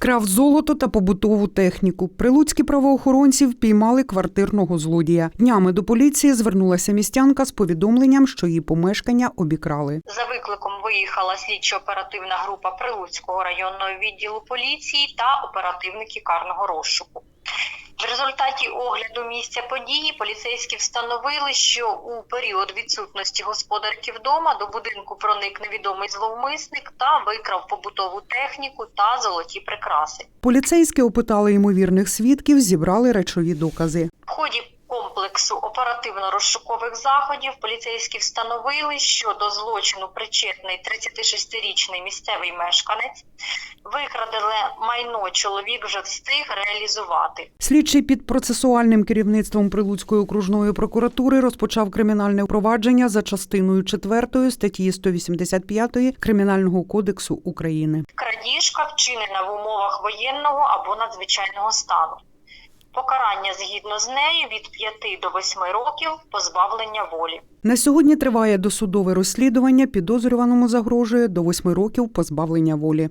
Вкрав золото та побутову техніку. Прилуцькі правоохоронці впіймали квартирного злодія. Днями до поліції звернулася містянка з повідомленням, що її помешкання обікрали. За викликом виїхала слідчо-оперативна група Прилуцького районного відділу поліції та оперативники карного розшуку. В результаті огляду місця події поліцейські встановили, що у період відсутності господарки вдома до будинку проник невідомий зловмисник та викрав побутову техніку та золоті прикраси. Поліцейські опитали ймовірних свідків, зібрали речові докази. В ході комплексу оперативно-розшукових заходів поліцейські встановили, що до злочину причетний 36-річний місцевий мешканець. Викрадене майно чоловік вже встиг реалізувати. Слідчий під процесуальним керівництвом Прилуцької окружної прокуратури розпочав кримінальне провадження за частиною 4 статті 185 Кримінального кодексу України. Крадіжка вчинена в умовах воєнного або надзвичайного стану. Покарання згідно з нею від 5 до 8 років позбавлення волі. На сьогодні триває досудове розслідування. Підозрюваному загрожує до 8 років позбавлення волі.